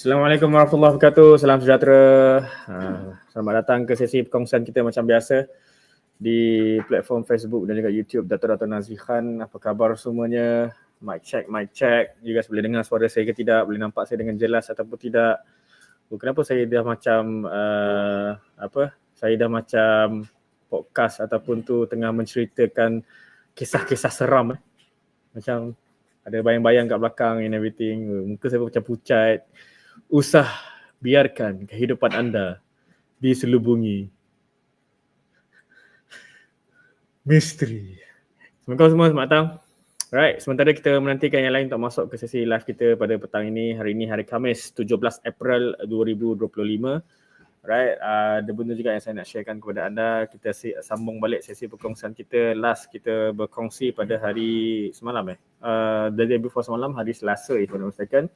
Assalamualaikum warahmatullahi wabarakatuh. Salam sejahtera. Uh, selamat datang ke sesi perkongsian kita macam biasa di platform Facebook dan juga YouTube Dato' Dato' Nazihan. Apa khabar semuanya? Mic check, mic check. You guys boleh dengar suara saya ke tidak? Boleh nampak saya dengan jelas ataupun tidak? Oh, kenapa saya dah macam uh, apa? Saya dah macam podcast ataupun tu tengah menceritakan kisah-kisah seram eh. Macam ada bayang-bayang kat belakang and everything. Muka saya macam pucat usah biarkan kehidupan anda diselubungi misteri. Semoga semua selamat datang. Right, sementara kita menantikan yang lain untuk masuk ke sesi live kita pada petang ini. Hari ini hari Khamis 17 April 2025. Right, uh, ada benda juga yang saya nak sharekan kepada anda. Kita sambung balik sesi perkongsian kita. Last kita berkongsi pada hari semalam eh. Uh, the day before semalam, hari Selasa if I'm not mistaken.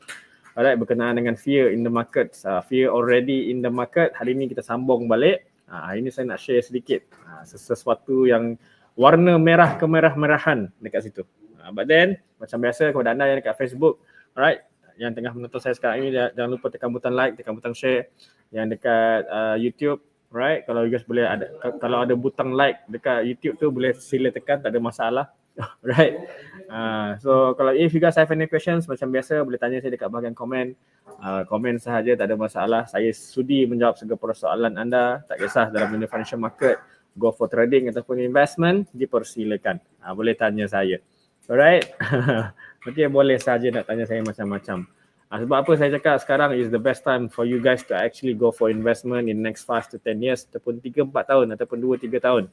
Alright, berkenaan dengan fear in the market. Uh, fear already in the market. Hari ini kita sambung balik. Uh, hari ini saya nak share sedikit uh, sesuatu yang warna merah kemerah-merahan dekat situ. Uh, but then, macam biasa kepada anda yang dekat Facebook, alright, yang tengah menonton saya sekarang ini, jangan lupa tekan butang like, tekan butang share. Yang dekat uh, YouTube, right, kalau you guys boleh ada, kalau ada butang like dekat YouTube tu boleh sila tekan, tak ada masalah. right. Uh, so kalau if you guys have any questions macam biasa boleh tanya saya dekat bahagian komen. Uh, komen sahaja tak ada masalah. Saya sudi menjawab segala persoalan anda. Tak kisah dalam dunia financial market, go for trading ataupun investment, dipersilakan. Uh, boleh tanya saya. Alright. okay, boleh sahaja nak tanya saya macam-macam. Uh, sebab apa saya cakap sekarang is the best time for you guys to actually go for investment in next 5 to 10 years ataupun 3-4 tahun ataupun 2-3 tahun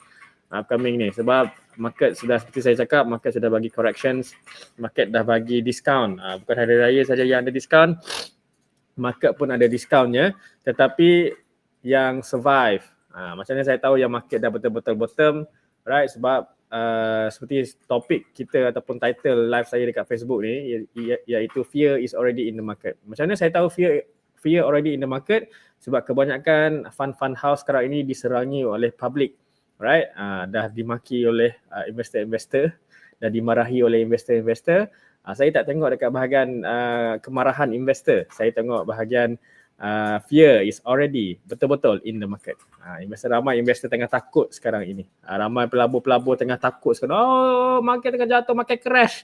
upcoming ni. Sebab market sudah seperti saya cakap market sudah bagi corrections. Market dah bagi discount. Uh, bukan hari raya saja yang ada discount market pun ada discountnya. Tetapi yang survive. Uh, macam ni saya tahu yang market dah betul-betul bottom right? Sebab uh, seperti topik kita ataupun title live saya dekat Facebook ni iaitu fear is already in the market. Macam mana saya tahu fear fear already in the market? Sebab kebanyakan fund-fund house sekarang ini diserangi oleh public right uh, dah dimaki oleh uh, investor-investor dah dimarahi oleh investor-investor. Uh, saya tak tengok dekat bahagian uh, kemarahan investor. Saya tengok bahagian uh, fear is already betul-betul in the market. Uh, investor ramai investor tengah takut sekarang ini. Uh, ramai pelabur-pelabur tengah takut sekarang oh market tengah jatuh market crash.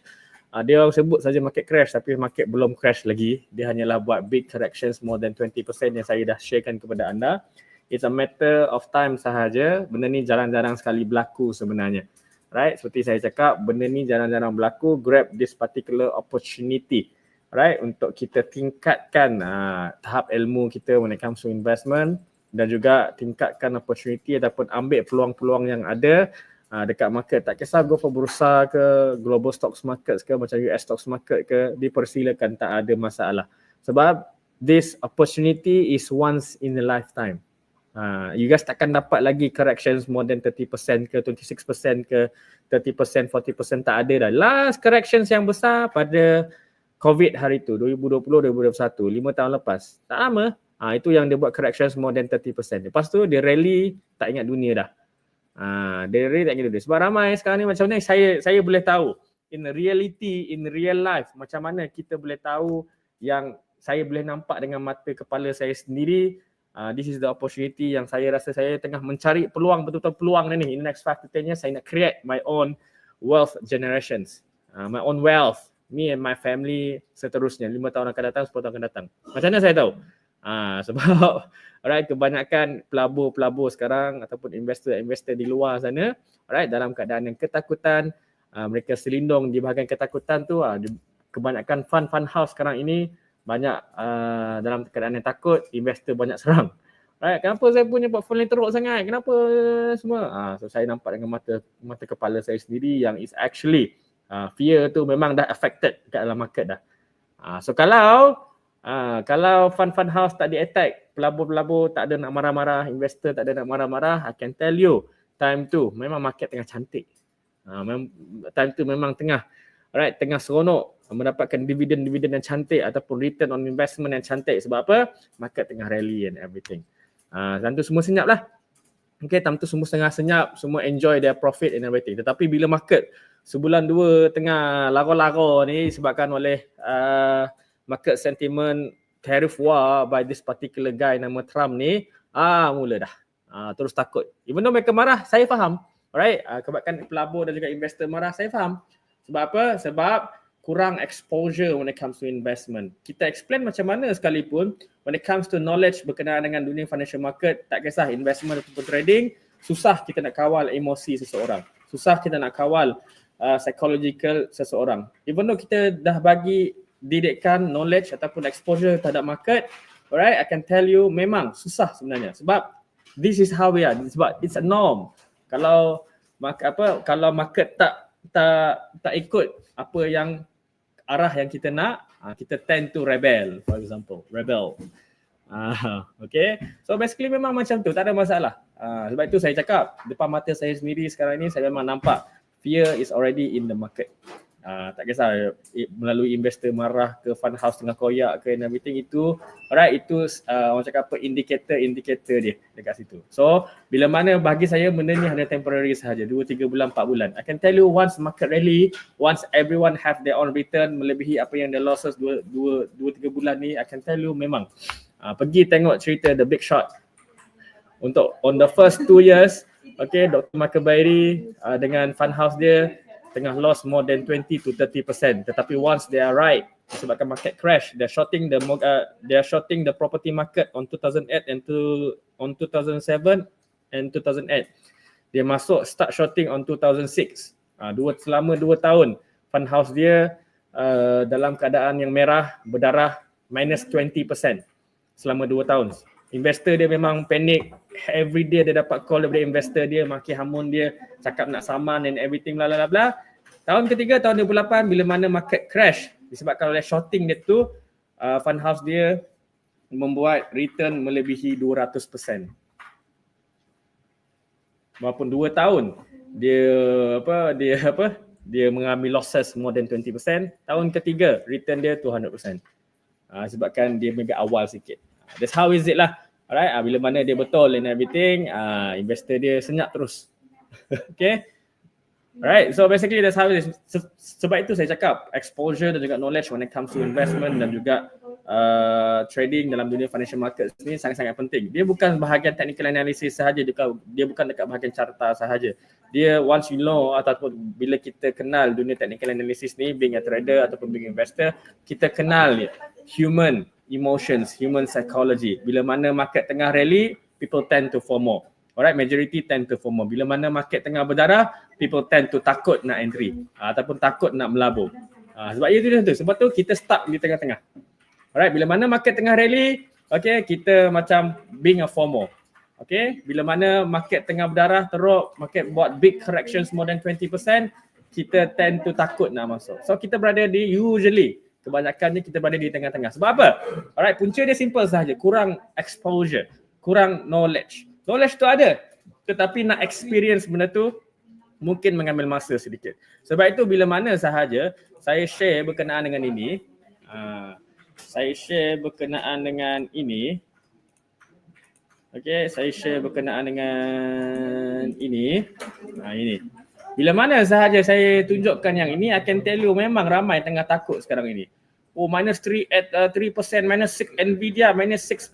Uh, dia orang sebut saja market crash tapi market belum crash lagi. Dia hanyalah buat big corrections more than 20% yang saya dah sharekan kepada anda it's a matter of time sahaja. Benda ni jarang-jarang sekali berlaku sebenarnya. Right? Seperti saya cakap, benda ni jarang-jarang berlaku. Grab this particular opportunity. Right? Untuk kita tingkatkan uh, tahap ilmu kita when it comes to investment dan juga tingkatkan opportunity ataupun ambil peluang-peluang yang ada uh, dekat market. Tak kisah go for bursa ke global stocks market ke macam US stocks market ke dipersilakan tak ada masalah. Sebab this opportunity is once in a lifetime. Uh, you guys takkan dapat lagi corrections more than 30% ke 26% ke 30%, 40% tak ada dah. Last corrections yang besar pada COVID hari tu 2020-2021, 5 tahun lepas. Tak lama. Uh, itu yang dia buat corrections more than 30%. Lepas tu dia rally tak ingat dunia dah. Uh, dia rally tak ingat dunia. Sebab ramai sekarang ni macam ni saya saya boleh tahu in reality, in real life macam mana kita boleh tahu yang saya boleh nampak dengan mata kepala saya sendiri uh, this is the opportunity yang saya rasa saya tengah mencari peluang betul-betul peluang ni in the next 5 to 10 years saya nak create my own wealth generations. Uh, my own wealth me and my family seterusnya. 5 tahun akan datang 10 tahun akan datang. Macam mana saya tahu? Uh, sebab alright kebanyakan pelabur-pelabur sekarang ataupun investor-investor di luar sana alright dalam keadaan yang ketakutan uh, mereka selindung di bahagian ketakutan tu uh, kebanyakan fund-fund house sekarang ini banyak uh, dalam keadaan yang takut, investor banyak serang. Right? Kenapa saya punya portfolio teruk sangat? Kenapa semua? Uh, so saya nampak dengan mata mata kepala saya sendiri yang is actually uh, fear tu memang dah affected kat dalam market dah. Uh, so kalau uh, kalau fund-fund house tak di-attack, pelabur-pelabur tak ada nak marah-marah, investor tak ada nak marah-marah, I can tell you time tu memang market tengah cantik. Uh, time tu memang tengah right, tengah seronok mendapatkan dividen-dividen yang cantik ataupun return on investment yang cantik sebab apa? Market tengah rally and everything. Uh, tu semua senyap lah. Okay, time tu semua tengah senyap, semua enjoy their profit and everything. Tetapi bila market sebulan dua tengah laro-laro ni sebabkan oleh uh, market sentiment tariff war by this particular guy nama Trump ni, ah mula dah. Ah, terus takut. Even though mereka marah, saya faham. Alright, uh, kebanyakan pelabur dan juga investor marah, saya faham. Sebab apa? Sebab kurang exposure when it comes to investment. Kita explain macam mana sekalipun when it comes to knowledge berkenaan dengan dunia financial market, tak kisah investment ataupun trading, susah kita nak kawal emosi seseorang. Susah kita nak kawal uh, psychological seseorang. Even though kita dah bagi didikkan knowledge ataupun exposure terhadap market, alright, I can tell you memang susah sebenarnya. Sebab this is how we are. Sebab it's a norm. Kalau apa kalau market tak tak tak ikut apa yang arah yang kita nak, uh, kita tend to rebel for example, rebel. Ah, okay. So basically memang macam tu, tak ada masalah. Uh, sebab itu saya cakap, depan mata saya sendiri sekarang ni saya memang nampak fear is already in the market. Uh, tak kisah melalui investor marah ke fund house tengah koyak ke and everything itu alright itu uh, orang cakap apa indicator indicator dia dekat situ. So bila mana bagi saya benda ni hanya temporary sahaja 2 3 bulan 4 bulan. I can tell you once market rally once everyone have their own return melebihi apa yang the losses 2 2 2 3 bulan ni I can tell you memang uh, pergi tengok cerita the big shot untuk on the first 2 years okay Dr. Michael Bairi uh, dengan fund house dia tengah loss more than 20 to 30% tetapi once they are right disebabkan market crash they're shorting the uh, they're shorting the property market on 2008 and to on 2007 and 2008 dia masuk start shorting on 2006 uh, dua selama dua tahun fund house dia uh, dalam keadaan yang merah berdarah minus 20% selama dua tahun. Investor dia memang panik every day dia dapat call daripada investor dia maki hamun dia cakap nak saman and everything bla bla bla Tahun ketiga tahun 2008 bila mana market crash disebabkan oleh shorting dia tu uh, fund house dia membuat return melebihi 200%. Walaupun dua tahun dia apa dia apa dia mengambil losses more than 20%. Tahun ketiga return dia 200%. Uh, sebabkan dia maybe awal sikit. That's how is it lah. Alright, uh, bila mana dia betul and everything, uh, investor dia senyap terus. okay. Right, so basically that's how it is. Sebab itu saya cakap exposure dan juga knowledge when it comes to investment dan juga uh, trading dalam dunia financial market ni sangat-sangat penting. Dia bukan bahagian technical analysis sahaja, dia, dia bukan dekat bahagian carta sahaja. Dia once you know ataupun bila kita kenal dunia technical analysis ni, being a trader ataupun being investor, kita kenal human emotions, human psychology. Bila mana market tengah rally, people tend to FOMO. Alright, majority tend to FOMO. Bila mana market tengah berdarah, people tend to takut nak entry uh, ataupun takut nak melabur. Uh, sebab itu dia tu. Sebab tu kita start di tengah-tengah. Alright, bila mana market tengah rally, okay, kita macam being a FOMO. Okay, bila mana market tengah berdarah, teruk, market buat big corrections more than 20%, kita tend to takut nak masuk. So kita berada di usually, kebanyakannya kita berada di tengah-tengah. Sebab apa? Alright, punca dia simple sahaja. Kurang exposure, kurang knowledge. Knowledge tu ada tetapi nak experience benda tu mungkin mengambil masa sedikit. Sebab itu bila mana sahaja saya share berkenaan dengan ini, uh, saya share berkenaan dengan ini. Okay, saya share berkenaan dengan ini. Ha, ini. Bila mana sahaja saya tunjukkan yang ini, I can tell you memang ramai tengah takut sekarang ini. Oh, minus 3 at uh, 3%, minus 6 Nvidia, minus 6%,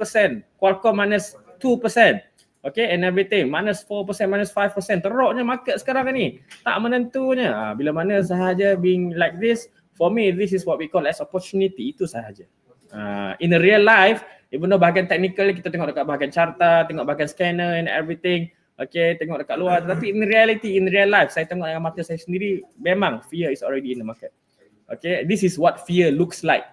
Qualcomm minus 2%. Okay and everything minus 4%, minus 5%. Teruknya market sekarang ni. Tak menentunya. Ha, bila mana sahaja being like this, for me this is what we call as opportunity. Itu sahaja. Uh, in a real life, even though bahagian technical kita tengok dekat bahagian carta, tengok bahagian scanner and everything. Okay, tengok dekat luar. Tapi in reality, in real life, saya tengok dengan mata saya sendiri, memang fear is already in the market. Okay, this is what fear looks like.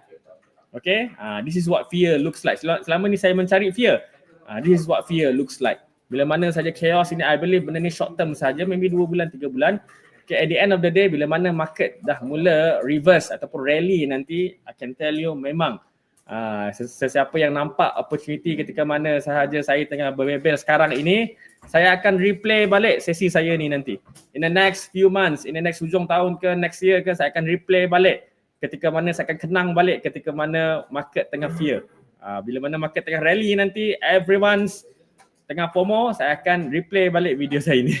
Okay, uh, this is what fear looks like. Selama ni saya mencari fear. Uh, this is what fear looks like. Bila mana saja chaos ini, I believe benda ni short term saja, maybe 2 bulan, 3 bulan. Okay, at the end of the day, bila mana market dah mula reverse ataupun rally nanti, I can tell you memang uh, sesiapa yang nampak opportunity ketika mana sahaja saya tengah berbebel sekarang ini, saya akan replay balik sesi saya ni nanti. In the next few months, in the next hujung tahun ke, next year ke, saya akan replay balik ketika mana saya akan kenang balik ketika mana market tengah fear. Uh, bila mana market tengah rally nanti everyone's tengah FOMO saya akan replay balik video saya ini.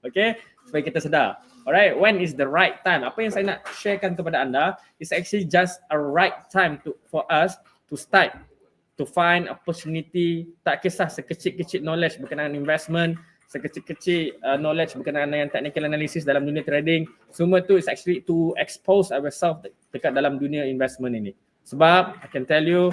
okay supaya kita sedar. Alright, when is the right time? Apa yang saya nak sharekan kepada anda is actually just a right time to for us to start to find opportunity tak kisah sekecil-kecil knowledge berkenaan investment sekecil-kecil uh, knowledge berkenaan dengan technical analysis dalam dunia trading semua tu is actually to expose ourselves dekat dalam dunia investment ini. Sebab I can tell you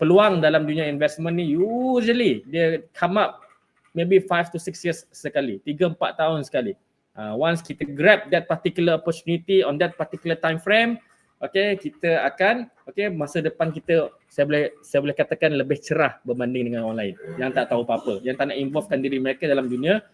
peluang dalam dunia investment ni usually dia come up maybe 5 to 6 years sekali 3 4 tahun sekali. Uh, once kita grab that particular opportunity on that particular time frame okay kita akan okay masa depan kita saya boleh saya boleh katakan lebih cerah berbanding dengan orang lain yang tak tahu apa-apa, yang tak nak involvekan diri mereka dalam dunia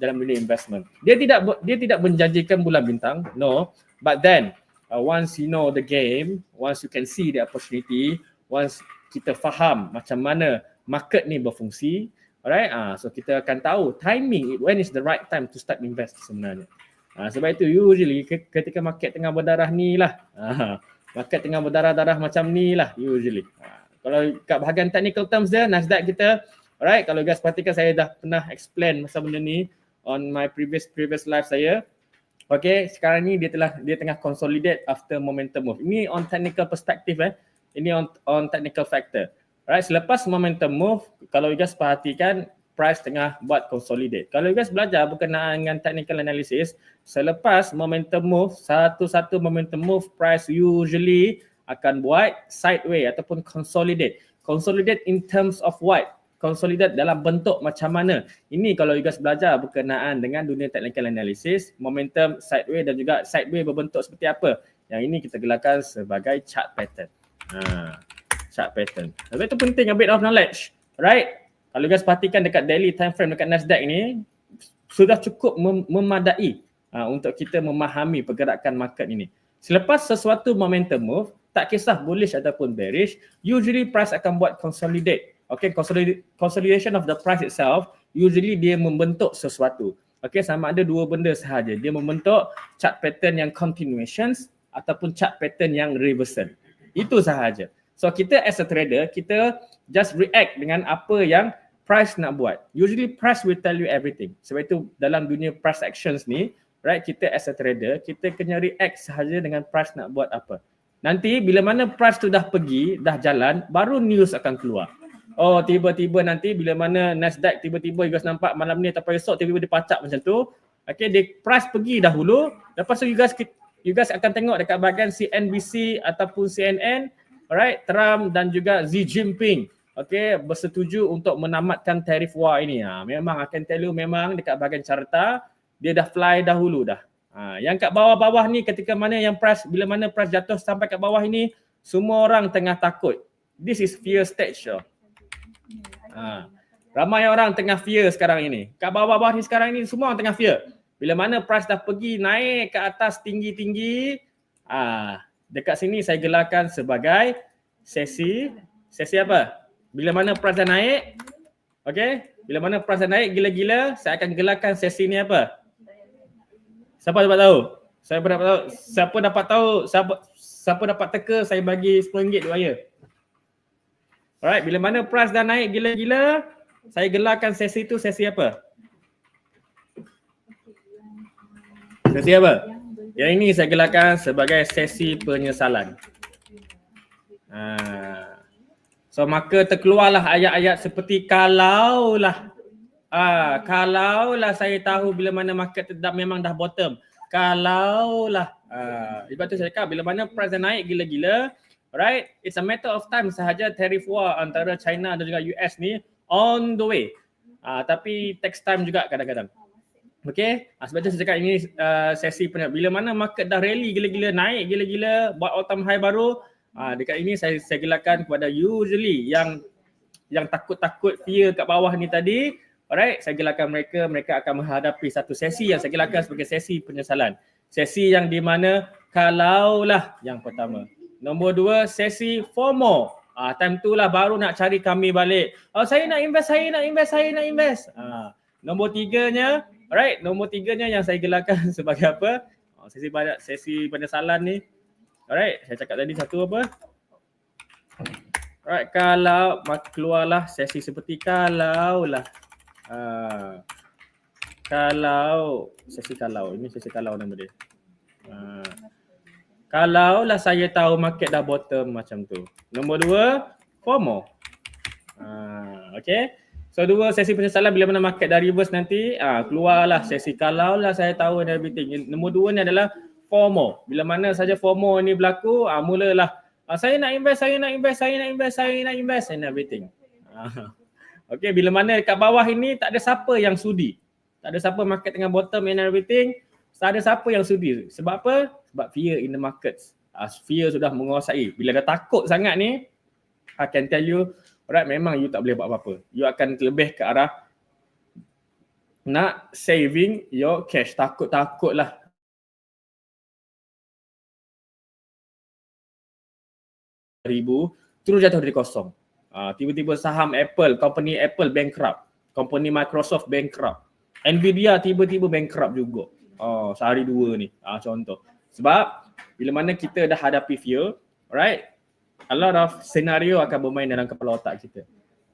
dalam dunia investment. Dia tidak dia tidak menjanjikan bulan bintang, no. But then uh, once you know the game, once you can see the opportunity, once kita faham macam mana market ni berfungsi, alright? Ah, uh, so kita akan tahu timing when is the right time to start invest sebenarnya. Uh, sebab itu usually ketika market tengah berdarah ni lah. Uh, market tengah berdarah-darah macam ni lah usually. Ha, kalau kat bahagian technical terms dia, Nasdaq kita, alright, kalau guys perhatikan saya dah pernah explain masa benda ni on my previous previous live saya. Okay, sekarang ni dia telah dia tengah consolidate after momentum move. Ini on technical perspective eh. Ini on on technical factor. Alright, selepas momentum move, kalau you guys perhatikan price tengah buat consolidate. Kalau you guys belajar berkenaan dengan technical analysis, selepas momentum move, satu-satu momentum move price usually akan buat sideway ataupun consolidate. Consolidate in terms of what? Consolidate dalam bentuk macam mana? Ini kalau you guys belajar berkenaan dengan dunia technical analysis, momentum sideway dan juga sideway berbentuk seperti apa? Yang ini kita gelarkan sebagai chart pattern. Ha, chart pattern. Tapi itu penting a bit of knowledge. Right? Kalau guys perhatikan dekat daily time frame dekat Nasdaq ni sudah cukup mem- memadai uh, untuk kita memahami pergerakan market ini. Selepas sesuatu momentum move, tak kisah bullish ataupun bearish, usually price akan buat consolidate. Okay, consolidation of the price itself, usually dia membentuk sesuatu. Okay, sama ada dua benda sahaja. Dia membentuk chart pattern yang continuations ataupun chart pattern yang reversal. Itu sahaja. So kita as a trader, kita just react dengan apa yang price nak buat. Usually price will tell you everything. Sebab itu dalam dunia price actions ni, right, kita as a trader, kita kena react sahaja dengan price nak buat apa. Nanti bila mana price tu dah pergi, dah jalan, baru news akan keluar. Oh, tiba-tiba nanti bila mana Nasdaq tiba-tiba you guys nampak malam ni atau esok tiba-tiba dia pacak macam tu. Okay, dia price pergi dahulu. Lepas tu you guys you guys akan tengok dekat bahagian CNBC ataupun CNN, alright, Trump dan juga Xi Jinping okay, bersetuju untuk menamatkan tarif war ini. Ha, memang akan tell you memang dekat bahagian carta dia dah fly dahulu dah. Ha, yang kat bawah-bawah ni ketika mana yang price bila mana price jatuh sampai kat bawah ini semua orang tengah takut. This is fear stage. Ha, ramai orang tengah fear sekarang ini. Kat bawah-bawah ni sekarang ini semua orang tengah fear. Bila mana price dah pergi naik ke atas tinggi-tinggi, ah dekat sini saya gelarkan sebagai sesi sesi apa? Bila mana price dah naik, okay, bila mana price dah naik gila-gila, saya akan gelarkan sesi ni apa? Siapa dapat tahu? Saya dapat tahu. Siapa dapat tahu? Siapa siapa dapat teka saya bagi RM10 dua ya. Alright, bila mana price dah naik gila-gila, saya gelarkan sesi tu sesi apa? Sesi apa? Yang ini saya gelarkan sebagai sesi penyesalan. Ah. So maka terkeluarlah ayat-ayat seperti kalaulah ah kalaulah saya tahu bila mana market dah memang dah bottom. Kalaulah ah sebab tu saya cakap bila mana price naik gila-gila right it's a matter of time sahaja tariff war antara China dan juga US ni on the way. Ah tapi takes time juga kadang-kadang. Okay, ah, sebab tu saya cakap ini uh, sesi penuh. Bila mana market dah rally gila-gila naik gila-gila buat all time high baru Ha, dekat ini saya saya gelarkan kepada usually yang yang takut-takut fear kat bawah ni tadi, alright, saya gelarkan mereka, mereka akan menghadapi satu sesi yang saya gelarkan sebagai sesi penyesalan. Sesi yang di mana kalaulah yang pertama. Nombor dua, sesi FOMO. Ah, time tu lah baru nak cari kami balik. Oh, saya nak invest, saya nak invest, saya nak invest. Ah, nombor tiganya, alright, nombor tiganya yang saya gelarkan sebagai apa? Oh, sesi banyak sesi penyesalan ni Alright, saya cakap tadi satu apa? Alright, kalau keluarlah sesi seperti kalau lah. Uh, kalau sesi kalau ini sesi kalau nama dia. Uh, Kalau lah saya tahu market dah bottom macam tu. Nombor dua, FOMO. Uh, okay. So dua sesi penyesalan bila mana market dah reverse nanti, uh, keluarlah sesi kalau lah saya tahu and everything. Nombor dua ni adalah FOMO. Bila mana saja FOMO ni berlaku, uh, mulalah uh, saya nak invest, saya nak invest, saya nak invest, saya nak invest and everything. Uh, okay, bila mana dekat bawah ini tak ada siapa yang sudi. Tak ada siapa market tengah bottom and everything. Tak ada siapa yang sudi. Sebab apa? Sebab fear in the markets. Uh, fear sudah menguasai. Bila dah takut sangat ni, I can tell you, alright memang you tak boleh buat apa-apa. You akan lebih ke arah nak saving your cash. Takut-takut lah. Ribu terus jatuh dari kosong. Uh, tiba-tiba saham Apple, company Apple bankrupt. Company Microsoft bankrupt. Nvidia tiba-tiba bankrupt juga. Oh, sehari dua ni. Ah contoh. Sebab bila mana kita dah hadapi fear, right? A lot of scenario akan bermain dalam kepala otak kita.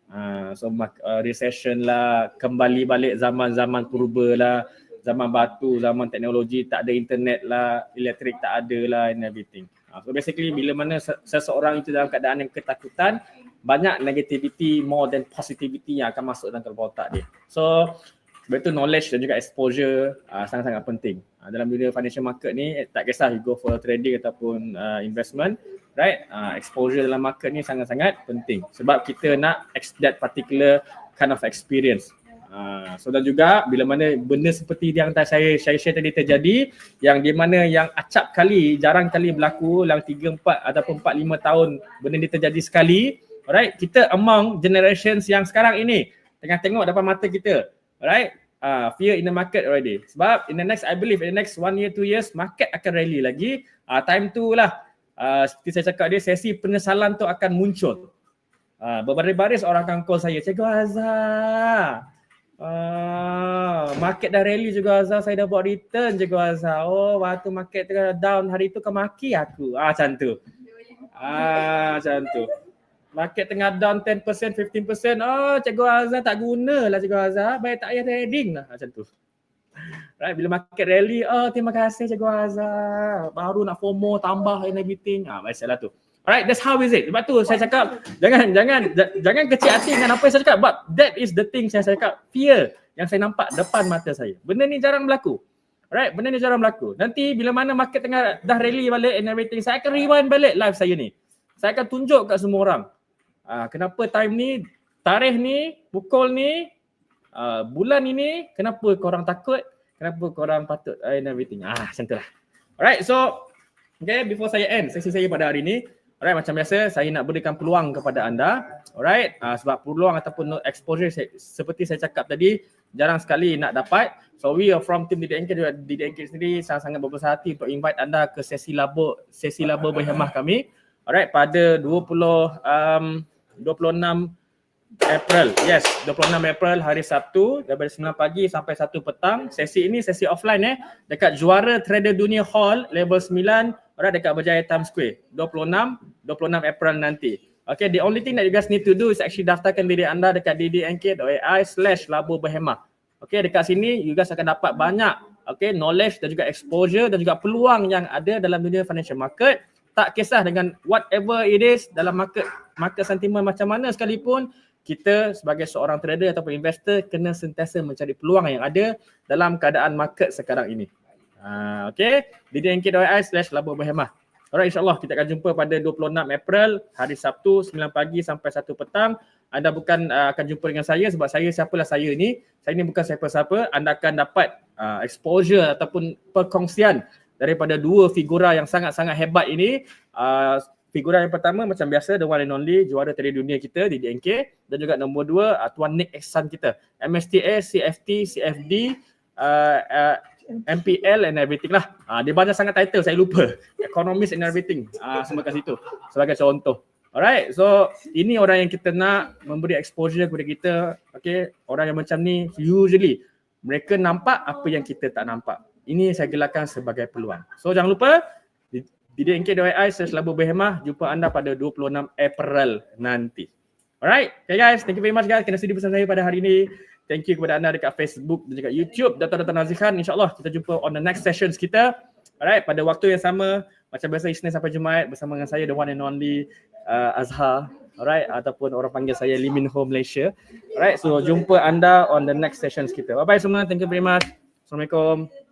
Uh, so uh, recession lah, kembali balik zaman-zaman purba lah, zaman batu, zaman teknologi, tak ada internet lah, elektrik tak ada lah and everything. Uh, so basically bila mana seseorang itu dalam keadaan yang ketakutan, banyak negativity more than positivity yang akan masuk dalam kepala otak dia. So sebab itu knowledge dan juga exposure uh, sangat-sangat penting. Uh, dalam dunia financial market ni eh, tak kisah you go for trading ataupun uh, investment, right? Uh, exposure dalam market ni sangat-sangat penting sebab kita nak that particular kind of experience. Uh, so dan juga bila mana benda seperti yang tak saya saya share tadi terjadi yang di mana yang acap kali jarang kali berlaku dalam 3 4 ataupun 4 5 tahun benda ni terjadi sekali alright kita among generations yang sekarang ini tengah tengok depan mata kita Alright, uh, fear in the market already. Sebab in the next, I believe in the next one year, two years, market akan rally lagi. Uh, time tu lah, uh, seperti saya cakap dia, sesi penyesalan tu akan muncul. Uh, berbaris-baris orang akan call saya, Cikgu Azhar. Uh, market dah rally juga Azhar, saya dah buat return Cikgu Azhar. Oh, waktu market tengah down hari tu kau maki aku. Ah, macam tu. Ah, macam tu market tengah down 10%, 15%, oh Cikgu Azhar tak guna lah Cikgu Azhar, baik tak payah trading lah macam tu. Right, bila market rally, oh terima kasih Cikgu Azhar, baru nak FOMO tambah and everything. Ah, biasalah tu. Alright, that's how is it. Sebab tu saya cakap, jangan jangan jangan kecil hati dengan apa yang saya cakap. But that is the thing saya cakap, fear yang saya nampak depan mata saya. Benda ni jarang berlaku. Alright, benda ni jarang berlaku. Nanti bila mana market tengah dah rally balik and everything, saya akan rewind balik live saya ni. Saya akan tunjuk kat semua orang. Uh, kenapa time ni, tarikh ni, pukul ni, uh, bulan ini, kenapa korang takut, kenapa korang patut uh, and everything. Ah, macam tu lah. Alright, so okay, before saya end sesi saya pada hari ni, alright, macam biasa saya nak berikan peluang kepada anda. Alright, uh, sebab peluang ataupun exposure saya, seperti saya cakap tadi, jarang sekali nak dapat. So we are from team DDNK juga DDNK sendiri sangat-sangat berbesar hati untuk invite anda ke sesi labo sesi labo berhemah kami. Alright, pada 20 um, 26 April. Yes, 26 April hari Sabtu daripada 9 pagi sampai 1 petang. Sesi ini sesi offline eh dekat Juara Trader Dunia Hall level 9 orang dekat Berjaya Times Square. 26 26 April nanti. Okay, the only thing that you guys need to do is actually daftarkan diri anda dekat ddnk.ai slash labo berhemah. Okay, dekat sini you guys akan dapat banyak okay, knowledge dan juga exposure dan juga peluang yang ada dalam dunia financial market tak kisah dengan whatever it is dalam market market sentiment macam mana sekalipun kita sebagai seorang trader ataupun investor kena sentiasa mencari peluang yang ada dalam keadaan market sekarang ini. Uh, okay, ddnk.ai slash labo berhemah. Alright, insyaAllah kita akan jumpa pada 26 April hari Sabtu 9 pagi sampai 1 petang. Anda bukan uh, akan jumpa dengan saya sebab saya siapalah saya ni. Saya ni bukan siapa-siapa. Anda akan dapat uh, exposure ataupun perkongsian daripada dua figura yang sangat-sangat hebat ini uh, figura yang pertama macam biasa the one and only juara teri dunia kita di DNK dan juga nombor dua uh, Tuan Nick Ehsan kita MSTA, CFT, CFD uh, uh, MPL and everything lah uh, dia banyak sangat title saya lupa economist and everything uh, semua kat situ sebagai contoh Alright, so ini orang yang kita nak memberi exposure kepada kita. Okay, orang yang macam ni usually mereka nampak apa yang kita tak nampak ini saya gelarkan sebagai peluang. So jangan lupa di DNK.ai saya selalu berhemah jumpa anda pada 26 April nanti. Alright, okay guys, thank you very much guys kena sudi pesan saya pada hari ini. Thank you kepada anda dekat Facebook dan juga YouTube. Dr. Nazihan. InsyaAllah kita jumpa on the next sessions kita. Alright, pada waktu yang sama macam biasa Isnin sampai Jumaat bersama dengan saya the one and only uh, Azhar alright ataupun orang panggil saya Limin Ho Malaysia alright so jumpa anda on the next sessions kita bye bye semua thank you very much Assalamualaikum